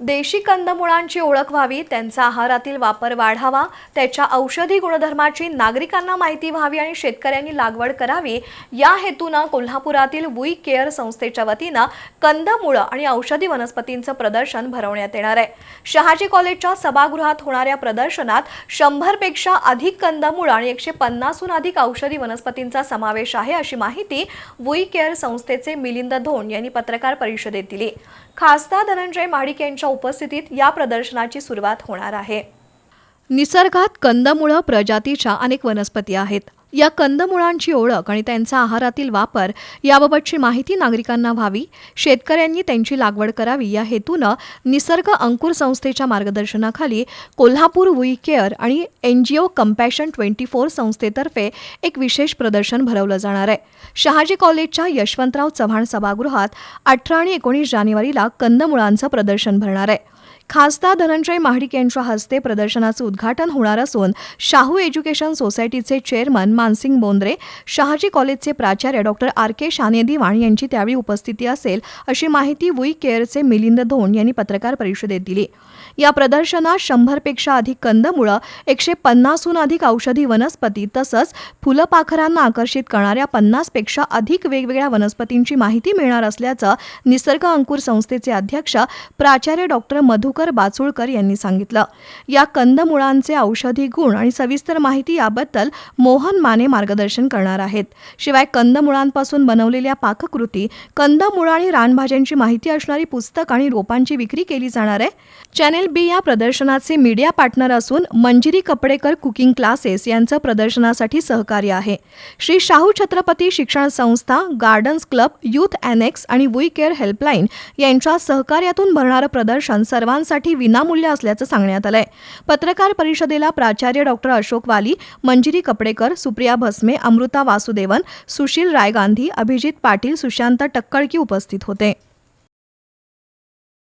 देशी कंदमुळांची ओळख व्हावी त्यांचा आहारातील वापर वाढावा त्याच्या औषधी गुणधर्माची नागरिकांना माहिती व्हावी आणि शेतकऱ्यांनी लागवड करावी या हेतूनं कोल्हापुरातील वुई केअर संस्थेच्या वतीनं कंदमुळं आणि औषधी वनस्पतींचं प्रदर्शन भरवण्यात येणार आहे. शहाजी कॉलेजच्या सभागृहात होणाऱ्या प्रदर्शनात शंभरपेक्षा अधिक कंदमुळं आणि एकशे पन्नासहून अधिक औषधी वनस्पतींचा समावेश आहे अशी माहिती वुई केअर संस्थेचे मिलिंद धोंड यांनी पत्रकार परिषदेत दिली. खासदार धनंजय महाडिक यांच्या उपस्थितीत या प्रदर्शनाची सुरुवात होणार आहे. निसर्गात कंदमुळं प्रजातीच्या अनेक वनस्पती आहेत. या कंदमुळांची ओळख आणि त्यांचा आहारातील वापर याबाबतची माहिती नागरिकांना व्हावी शेतकऱ्यांनी त्यांची लागवड करावी या हेतूनं निसर्ग अंकुर संस्थेच्या मार्गदर्शनाखाली कोल्हापूर वुई केअर आणि N G O compassion twenty four संस्थेतर्फे एक विशेष प्रदर्शन भरवलं जाणार आहे. शहाजी कॉलेजच्या यशवंतराव चव्हाण सभागृहात अठरा आणि एकोणीस जानेवारीला कंदमुळांचं प्रदर्शन भरणार आहे. खासदार धनंजय महाडिक यांच्या हस्ते प्रदर्शनाचं उद्घाटन होणार असून Shahu education society chairman Mansing Bondre Shahaji कॉलेजचे प्राचार्य डॉक्टर आर के शाने दिवाण यांची त्यावेळी उपस्थिती असेल अशी माहिती वुई केअरचे मिलिंद धोंड यांनी पत्रकार परिषदेत दिली. या प्रदर्शनात शंभरपेक्षा अधिक कंदमुळं एकशे पन्नासहून अधिक औषधी वनस्पती तसंच फुलपाखरांना आकर्षित करणाऱ्या पन्नासपेक्षा अधिक वेगवेगळ्या वनस्पतींची माहिती मिळणार असल्याचं निसर्ग अंकुर संस्थेचे अध्यक्ष प्राचार्य डॉक्टर मधुकर बाचुळकर यांनी सांगितलं. या कंदमुळांचे औषधी गुण आणि सविस्तर माहिती याबद्दल मोहन माने मार्गदर्शन करणार आहेत. शिवाय कंदमुळांपासून बनवलेल्या पाककृती कंदमुळं आणि रानभाज्यांची माहिती असणारी पुस्तक आणि रोपांची विक्री केली जाणार आहे. चॅनेल बी या प्रदर्शनाचे मीडिया पार्टनर असून मंजिरी कपडेकर कुकिंग क्लासेस यांचं प्रदर्शनासाठी सहकार्य आहे. Shri Shahu Chhatrapati Shikshan Sanstha gardens club youth annex आणि वुई केअर हेल्पलाईन यांच्या सहकार्यातून भरणारं प्रदर्शन सर्वांसाठी विनामूल्य असल्याचं सांगण्यात आलंय. पत्रकार परिषदेला प्राचार्य डॉक्टर अशोक वाली मंजिरी कपडेकर सुप्रिया भस्मे अमृता वासुदेवन सुशील राय गांधी अभिजित पाटील सुशांत टक्कळकी उपस्थित होते.